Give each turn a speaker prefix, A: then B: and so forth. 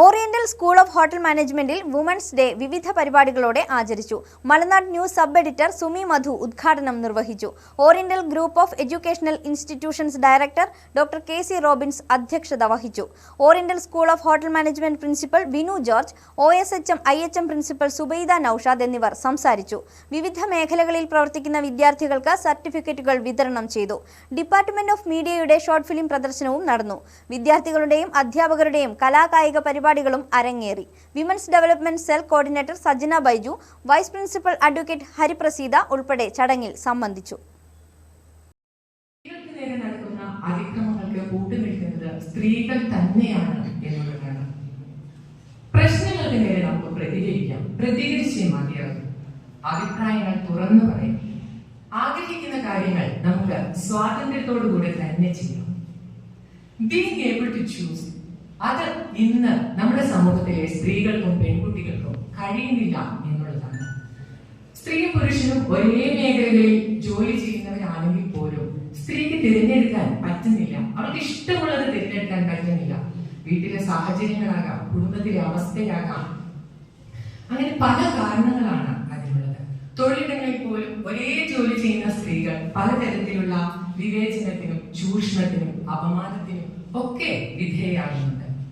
A: Oriental school of hotel മാനേജ്മെന്റിൽ women's day വിവിധ പരിപാടികളോടെ ആചരിച്ചു. Malanad news sub editor Sumi Madhu ഉദ്ഘാടനം നിർവഹിച്ചു. Oriental group of educational institutions director doctor K. C. Robins അധ്യക്ഷത വഹിച്ചു. Oriental school of hotel management principal Binu George O S H M I H M principal Zubaida Naushad എന്നിവർ സംസാരിച്ചു. വിവിധ മേഖലകളിൽ പ്രവർത്തിക്കുന്ന വിദ്യാർത്ഥികൾക്ക് സർട്ടിഫിക്കറ്റുകൾ വിതരണം ചെയ്തു. ഡിപ്പാർട്ട്മെന്റ് ഓഫ് മീഡിയയുടെ ഷോർട്ട് ഫിലിം പ്രദർശനവും നടന്നു. വിദ്യാർത്ഥികളുടെയും അധ്യാപകരുടെയും കലാകായിക പരിപാടികളും അരങ്ങേറി. Women's development cell coordinator Sajana Baiju vice principal advocate Hariprasitha ഉൾപ്പെടെ ചടങ്ങിൽ സംബന്ധിച്ചു.
B: അതിക്രമങ്ങൾക്ക് കൂട്ടുനിൽക്കുന്നത് സ്ത്രീകൾ തന്നെയാണ് നേരെ ആഗ്രഹിക്കുന്ന കാര്യങ്ങൾ നമുക്ക് സ്വാതന്ത്ര്യത്തോടുകൂടി തന്നെ ചെയ്യാം. ബീങ് ഏബിൾ ടു ചൂസ് അത് ഇന്ന് നമ്മുടെ സമൂഹത്തിലെ സ്ത്രീകൾക്കും പെൺകുട്ടികൾക്കും കഴിയുന്നില്ല എന്നുള്ളതാണ്. സ്ത്രീ പുരുഷനും ഒരേ മേഖലയിൽ ജോലി ചെയ്യുന്നവരാണെങ്കിൽ പോലും സ്ത്രീക്ക് തിരഞ്ഞെടുക്കാൻ പറ്റുന്നില്ല. അവർക്ക് ഇഷ്ടമുള്ളത് തിരഞ്ഞെടുക്കാൻ പറ്റുന്നില്ല. വീട്ടിലെ സാഹചര്യങ്ങളാകാം കുടുംബത്തിലെ അവസ്ഥയാകാം. അങ്ങനെ പല കാരണങ്ങളാണ് അതിനുള്ളത് തൊഴിലിടങ്ങളിൽ പോലും ഒരേ ജോലി ചെയ്യുന്ന സ്ത്രീകൾ പലതരത്തിലുള്ള വിവേചനത്തിനും ചൂഷണത്തിനും അപമാനത്തിനും ഒക്കെ വിധേയരാകുന്നു